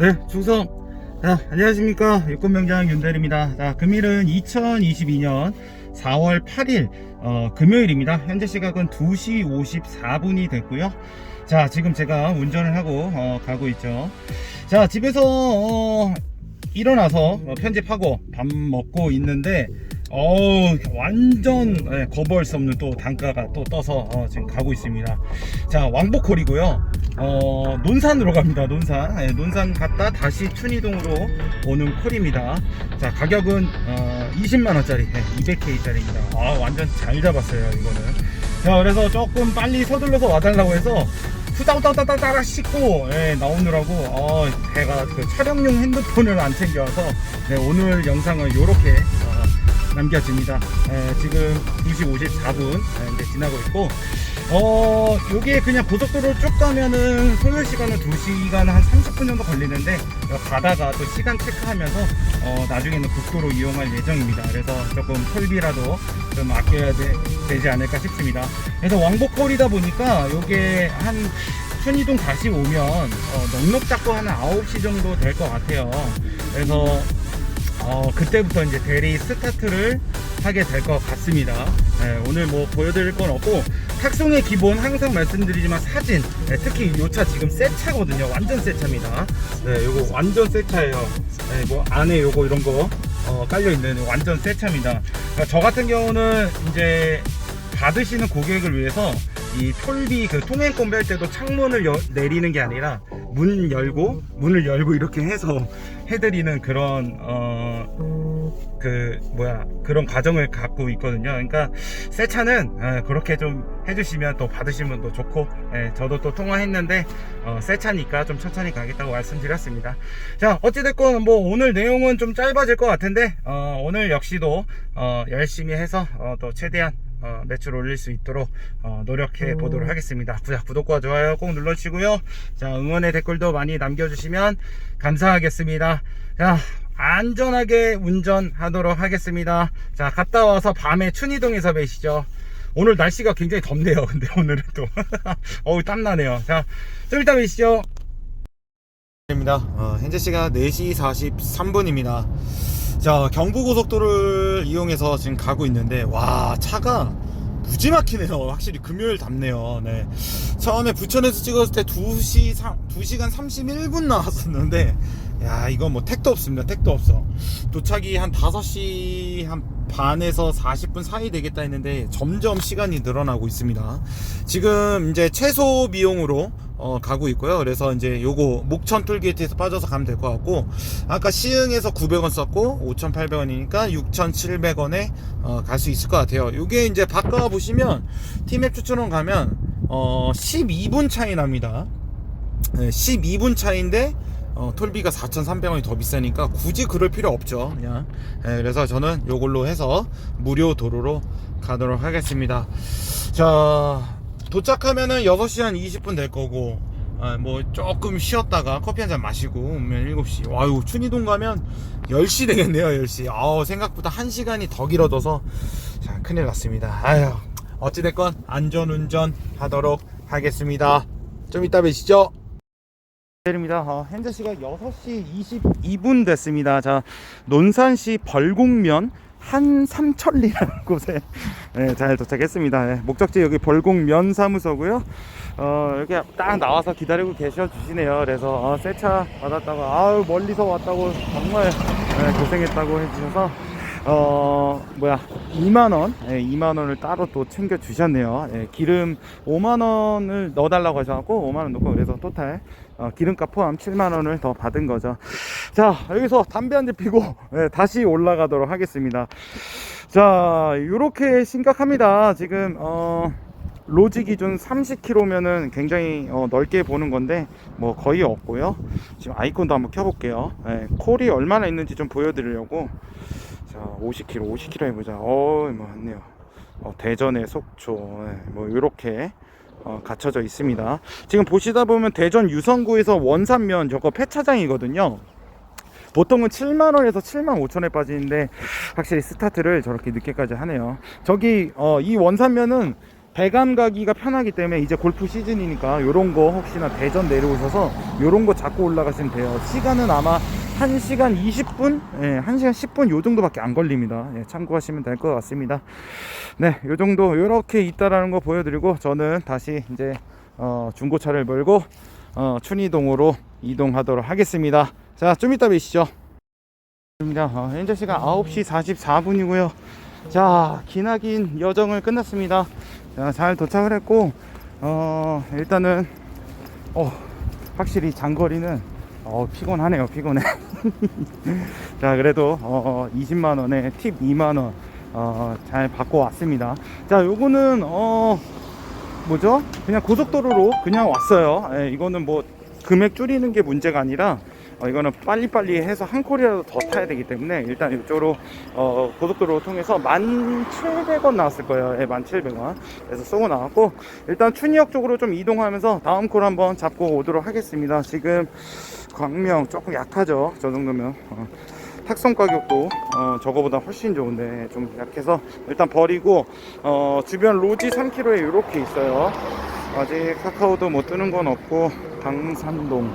네, 충성. 자, 안녕하십니까. 육군명장 윤대리입니다. 자, 금일은 2022년 4월 8일, 어, 금요일입니다. 현재 시각은 2시 54분이 됐고요. 자, 지금 제가 운전을 하고, 어, 가고 있죠. 자, 집에서, 어, 일어나서 어, 편집하고 밥 먹고 있는데, 어우, 완전 예, 거부할 수 없는 또 단가가 또 떠서 어, 지금 가고 있습니다. 자, 왕복콜이고요. 어, 논산으로 갑니다. 논산. 예, 논산 갔다 다시 춘이동으로 오는 콜입니다. 자, 가격은 어, 20만 원짜리, 200K짜리입니다. 아, 완전 잘 잡았어요, 이거는. 자, 그래서 조금 빨리 서둘러서 와달라고 해서 후다후다다다다 씻고 예, 나오느라고 어, 제가 그 촬영용 핸드폰을 안 챙겨와서 네, 오늘 영상을 이렇게 어, 남겨집니다. 예, 지금 2시 54분 예, 이제 지나고 있고 어 요게 그냥 고속도로 쭉 가면은 소요 시간은 2시간 한 30분 정도 걸리는데 어, 가다가 또 시간 체크하면서 어 나중에는 국도로 이용할 예정입니다. 그래서 조금 톨비라도 좀 아껴야 되, 지 않을까 싶습니다. 그래서 왕복콜이다 보니까 요게 한 순이동 다시 오면 어, 넉넉 잡고 한 9시 정도 될 것 같아요. 그래서 어, 그때부터 이제 대리 스타트를 하게 될 것 같습니다. 네, 오늘 뭐 보여드릴 건 없고 탁송의 기본 항상 말씀드리지만 사진 네, 특히 요차 지금 새 차거든요. 완전 새 차입니다. 네, 요거 완전 새 차예요. 네, 뭐 안에 요거 이런 거 어, 깔려 있는 완전 새 차입니다. 그러니까 저 같은 경우는 이제 받으시는 고객을 위해서 이 톨비 그 통행권비 할 때도 창문을 여- 내리는 게 아니라 문 열고 문을 열고 이렇게 해서 해드리는 그런 어 그 뭐야 그런 과정을 갖고 있거든요. 그러니까 새 차는 예, 그렇게 좀 해주시면 또 받으시면 또 좋고 예, 저도 또 통화했는데 어, 새 차니까 좀 천천히 가겠다고 말씀드렸습니다. 자 어찌됐건 뭐 오늘 내용은 좀 짧아질 것 같은데 어, 오늘 역시도 어, 열심히 해서 어, 또 최대한 어, 매출 올릴 수 있도록 어, 노력해 보도록 하겠습니다. 구- 구독과 좋아요 꼭 눌러주시고요. 자 응원의 댓글도 많이 남겨주시면 감사하겠습니다. 자 안전하게 운전하도록 하겠습니다. 자 갔다 와서 밤에 춘이동에서 뵈시죠. 오늘 날씨가 굉장히 덥네요. 근데 오늘은 또 어우 땀나네요. 자 좀 이따 뵈시죠. 입니다. 어, 현재 시간 4시 43분입니다. 자, 경부고속도로를 이용해서 지금 가고 있는데, 와, 차가 무지 막히네요. 확실히 금요일 답네요. 네. 처음에 부천에서 찍었을 때 2시, 2시간 31분 나왔었는데, 야, 이거 뭐 택도 없습니다. 택도 없어. 도착이 한 5시 한 반에서 40분 사이 되겠다 했는데, 점점 시간이 늘어나고 있습니다. 지금 이제 최소 비용으로 어, 가고 있고요. 그래서 이제 요거 목천 톨게이트에서 빠져서 가면 될 것 같고 아까 시흥에서 900원 썼고 5,800원이니까 6,700원에 어, 갈 수 있을 것 같아요. 요게 이제 바꿔 보시면 티맵 추천원 가면 어, 12분 차이 납니다. 네, 12분 차인데 어, 톨비가 4,300원이 더 비싸니까 굳이 그럴 필요 없죠. 그냥. 네, 그래서 저는 요걸로 해서 무료 도로로 가도록 하겠습니다. 자 도착하면은 6시 한 20분 될 거고 아, 뭐 조금 쉬었다가 커피 한 잔 마시고 오면 7시. 와유 춘이동 가면 10시 되겠네요 10시. 아우 생각보다 1시간이 더 길어져서. 자 큰일 났습니다. 아유 어찌됐건 안전운전 하도록 하겠습니다. 좀 이따 뵈시죠 입니다. 어, 현재 시각 6시 22분 됐습니다. 자, 논산시 벌곡면 한삼천리라는 곳에 네, 잘 도착했습니다. 네, 목적지 여기 벌곡면 사무소고요. 어, 여기 딱 나와서 기다리고 계셔 주시네요. 그래서 어, 새차 받았다고 아우 멀리서 왔다고 정말 네, 고생했다고 해주셔서 어 뭐야 2만 원, 예, 2만 원을 따로 또 챙겨 주셨네요. 예, 기름 5만 원을 넣어달라고 하셔갖고 5만 원 넣고 그래서 토탈 어, 기름값 포함 7만 원을 더 받은 거죠. 자 여기서 담배 한 대 피고 예, 다시 올라가도록 하겠습니다. 자 이렇게 심각합니다. 지금 어. 로지 기준 30km면은 굉장히 어, 넓게 보는 건데 뭐 거의 없고요. 지금 아이콘도 한번 켜볼게요. 예, 콜이 얼마나 있는지 좀 보여드리려고 자, 50km, 50km 해보자. 어, 많네요. 어, 대전의 속초, 네, 뭐, 요렇게, 어, 갖춰져 있습니다. 지금 보시다 보면 대전 유성구에서 원산면 저거 폐차장이거든요. 보통은 7만원에서 7만 5천에 빠지는데, 확실히 스타트를 저렇게 늦게까지 하네요. 저기, 어, 이 원산면은 배감 가기가 편하기 때문에 이제 골프 시즌이니까 요런 거 혹시나 대전 내려오셔서 요런 거 잡고 올라가시면 돼요. 시간은 아마 1시간 20분? 예, 1시간 10분 요 정도밖에 안 걸립니다. 예, 참고하시면 될 것 같습니다. 네, 요 정도 요렇게 있다라는 거 보여드리고 저는 다시 이제 어, 중고차를 몰고 어, 춘희동으로 이동하도록 하겠습니다. 자, 좀 이따 뵈시죠. 어, 현재 시간 9시 44분이고요. 자, 기나긴 여정을 끝났습니다. 자, 잘 도착을 했고, 어, 일단은, 어, 확실히 장거리는, 어, 피곤하네요, 피곤해. 자, 그래도, 어, 20만원에 팁 2만원, 어, 잘 받고 왔습니다. 자, 요거는, 어, 뭐죠? 그냥 고속도로로 그냥 왔어요. 예, 이거는 뭐, 금액 줄이는 게 문제가 아니라, 어, 이거는 빨리빨리 해서 한 콜이라도 더 타야 되기 때문에 일단 이쪽으로 어, 고속도로 통해서 1,700원 나왔을 거예요. 예, 1,700원. 그래서 쏘고 나왔고 일단 춘희역 쪽으로 좀 이동하면서 다음 콜 한번 잡고 오도록 하겠습니다. 지금 광명 조금 약하죠. 저 정도면. 어, 탁송 가격도 어, 저거보다 훨씬 좋은데 좀 약해서 일단 버리고 어, 주변 로지 3km에 이렇게 있어요. 아직 카카오도 못 뜨는 건 없고 강산동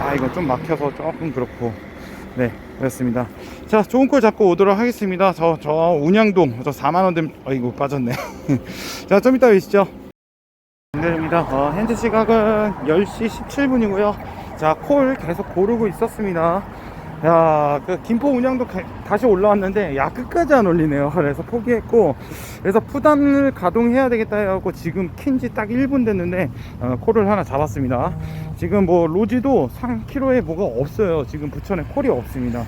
아 이건 좀 막혀서 조금 그렇고. 네 그렇습니다. 자 좋은 걸 잡고 오도록 하겠습니다. 저저 운양동 저 4만원 된 아이고 빠졌네. 자 좀 이따 뵈시죠. 내립니다. 어, 현재 시각은 10시 17분이고요. 자 콜 계속 고르고 있었습니다 야, 그 김포 운양도 가- 다시 올라왔는데 야 끝까지 안 올리네요. 그래서 포기했고 그래서 푸단을 가동해야 되겠다 해갖고 지금 킨지 딱 1분 됐는데 어, 콜을 하나 잡았습니다. 지금 뭐 로지도 3km에 뭐가 없어요. 지금 부천에 콜이 없습니다.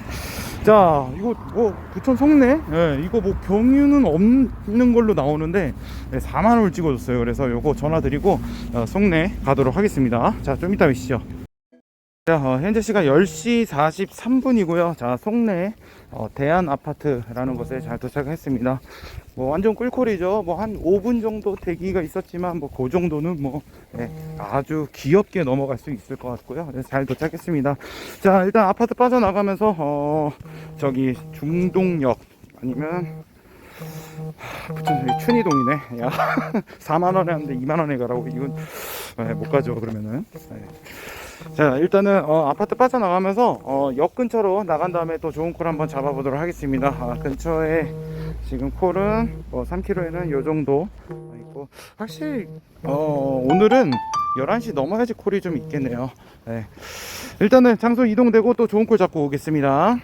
자, 이거 뭐 부천 속내? 예, 이거 뭐 경유는 없는 걸로 나오는데 4만 원을 찍어줬어요. 그래서 요거 전화 드리고 어, 속내 가도록 하겠습니다. 자, 좀 이따 뵈시죠. 자, 어, 현재 시간 10시 43분이고요. 자, 송내 어, 대한 아파트라는 곳에 잘 도착했습니다. 뭐 완전 꿀콜이죠. 뭐 한 5분 정도 대기가 있었지만 뭐 그 정도는 뭐 예, 아주 귀엽게 넘어갈 수 있을 것 같고요. 네, 잘 도착했습니다. 자, 일단 아파트 빠져나가면서 어, 저기 중동역 아니면 부천 춘희동이네. 야, 4만 원에 하는데 2만 원에 가라고 이건 예, 못 가죠. 그러면은. 예. 자 일단은 어, 아파트 빠져나가면서 어, 역 근처로 나간 다음에 또 좋은 콜 한번 잡아보도록 하겠습니다. 아, 근처에 지금 콜은 뭐 3km에는 요 정도 있고 확실히 어, 오늘은 11시 넘어야지 콜이 좀 있겠네요. 네. 일단은 장소 이동되고 또 좋은 콜 잡고 오겠습니다.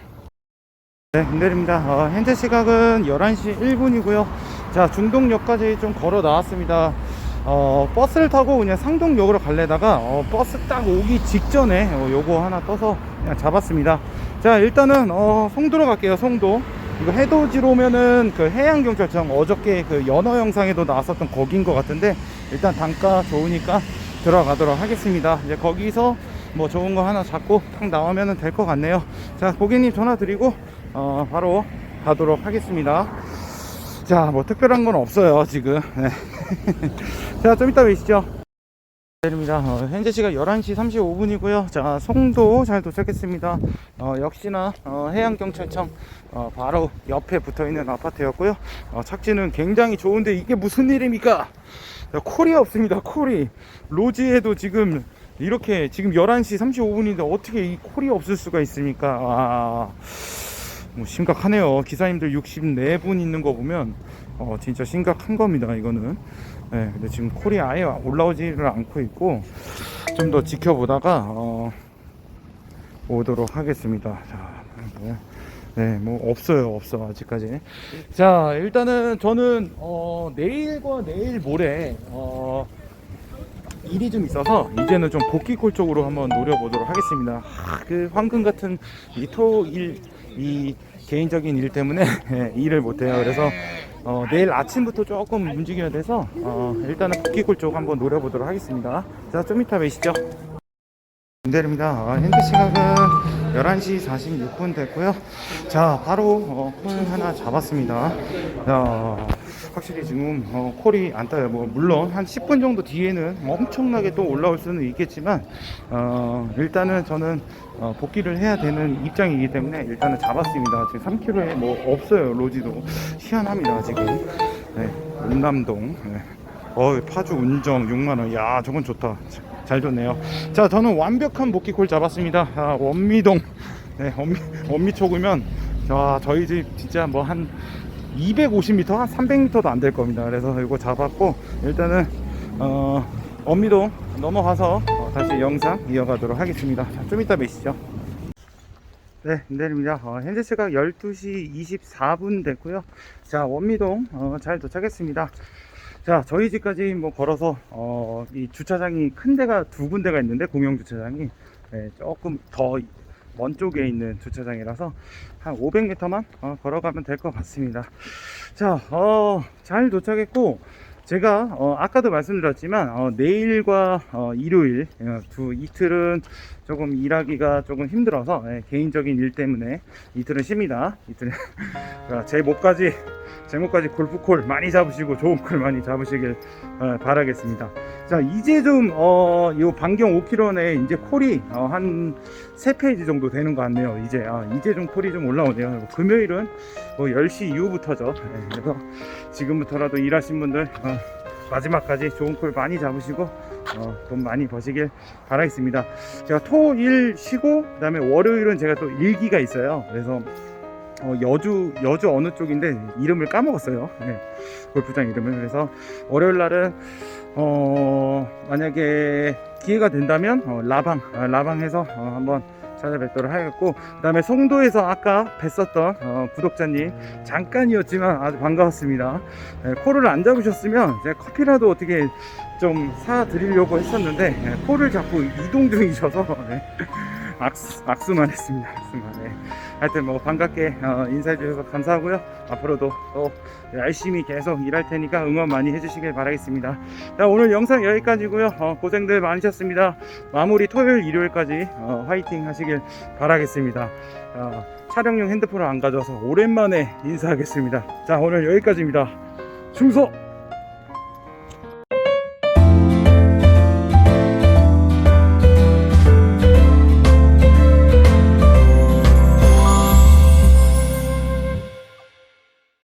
네 김대리입니다. 어, 현재 시각은 11시 1분이고요. 자 중동역까지 좀 걸어 나왔습니다 어, 버스를 타고 그냥 상동역으로 갈래다가 어, 버스 딱 오기 직전에 어, 요거 하나 떠서 그냥 잡았습니다. 자 일단은 어, 송도로 갈게요. 송도. 이거 해돋이로면은 그 해양경찰청 어저께 그 연어 영상에도 나왔었던 거긴 것 같은데 일단 단가 좋으니까 들어가도록 하겠습니다. 이제 거기서 뭐 좋은 거 하나 잡고 딱 나오면은 될것 같네요. 자 고객님 전화 드리고 어, 바로 가도록 하겠습니다. 자, 뭐 특별한 건 없어요, 지금. 네. 자, 좀 이따 뵈시죠. 입니다. 어, 현재 시각 11시 35분이고요. 자, 송도 잘 도착했습니다. 어, 역시나 어, 해양경찰청 어, 바로 옆에 붙어 있는 아파트였고요. 어, 착지는 굉장히 좋은데 이게 무슨 일입니까? 자, 콜이 없습니다. 콜이 로지에도 지금 이렇게 지금 11시 35분인데 어떻게 이 콜이 없을 수가 있습니까? 아, 뭐 심각하네요. 기사님들 64분 있는 거 보면 어, 진짜 심각한 겁니다. 이거는. 네, 근데 지금 콜이 아예 올라오지를 않고 있고 좀 더 지켜보다가 어, 오도록 하겠습니다. 자, 뭐, 네, 뭐 없어요, 없어 아직까지. 자, 일단은 저는 어, 내일과 내일 모레 어, 일이 좀 있어서 이제는 좀 복귀골 쪽으로 한번 노려보도록 하겠습니다. 하, 그 황금 같은 이 토일 이 개인적인 일 때문에 예, 일을 못해요. 그래서 어, 내일 아침부터 조금 움직여야 돼서 어, 일단은 복귀골 쪽 한번 노려보도록 하겠습니다. 자, 좀 이따 뵈시죠. 김대리입니다. 어, 현재 시각은 11시 46분 됐고요. 자, 바로 어, 콜 하나 잡았습니다. 어, 확실히 지금 어, 콜이 안 따요. 뭐 물론 한 10분 정도 뒤에는 엄청나게 또 올라올 수는 있겠지만 어, 일단은 저는 어, 복귀를 해야 되는 입장이기 때문에 일단은 잡았습니다. 지금 3km에 뭐 없어요. 로지도 희한합니다. 지금 네, 운남동. 네. 어 파주 운정 6만 원 야 저건 좋다 자, 잘 좋네요 자 저는 완벽한 복귀콜 잡았습니다 아, 원미동 네 원미, 원미초구면 자 저희 집 진짜 뭐 한 250m 한 300m도 안 될 겁니다 그래서 이거 잡았고 일단은 어 원미동 넘어가서 어, 다시 영상 이어가도록 하겠습니다 자, 좀 이따 뵈시죠 네, 내립니다. 어, 현재 시각 12시 24분 됐고요. 자, 원미동 어, 잘 도착했습니다. 자, 저희 집까지 뭐 걸어서 어, 이 주차장이 큰 데가 두 군데가 있는데 공영 주차장이 네, 조금 더 먼 쪽에 있는 주차장이라서 한 500m만 어, 걸어가면 될 것 같습니다. 자, 어, 잘 도착했고 제가 어, 아까도 말씀드렸지만 어, 내일과 어, 일요일 어, 두 이틀은 조금 일하기가 조금 힘들어서 예, 개인적인 일 때문에 이틀은 쉽니다. 이틀은 자, 제 목까지 제 목까지 골프콜 많이 잡으시고 좋은 콜 많이 잡으시길 어, 바라겠습니다. 자 이제 좀 어, 요 반경 5km 내에 이제 콜이 어, 한 3 페이지 정도 되는 것 같네요. 이제 아, 이제 좀 콜이 좀 올라오네요. 금요일은 뭐 10시 이후부터죠. 예, 그래서 지금부터라도 일하신 분들 어, 마지막까지 좋은 콜 많이 잡으시고 어, 돈 많이 버시길 바라겠습니다. 제가 토, 일 쉬고 그 다음에 월요일은 제가 또 일기가 있어요. 그래서 어, 여주 여주 어느 쪽인데 이름을 까먹었어요. 네, 골프장 이름을 그래서 월요일 날은 어, 만약에 기회가 된다면 어, 라방 아, 라방에서 어, 한번 찾아뵙도록 하겠고 그 다음에 송도에서 아까 뵀었던 어, 구독자님 잠깐이었지만 아주 반가웠습니다. 네, 코를 안 잡으셨으면 제가 커피라도 어떻게 좀 사드리려고 했었는데 네, 코를 잡고 이동 중이셔서 네, 악수, 악수만 했습니다. 악수만. 네. 하여튼 뭐 반갑게 어, 인사해 주셔서 감사하고요. 앞으로도 또 열심히 계속 일할 테니까 응원 많이 해주시길 바라겠습니다. 자 오늘 영상 여기까지고요. 어, 고생들 많으셨습니다. 마무리 토요일 일요일까지 어, 화이팅 하시길 바라겠습니다. 어, 촬영용 핸드폰을 안 가져와서 오랜만에 인사하겠습니다. 자 오늘 여기까지입니다. 충성!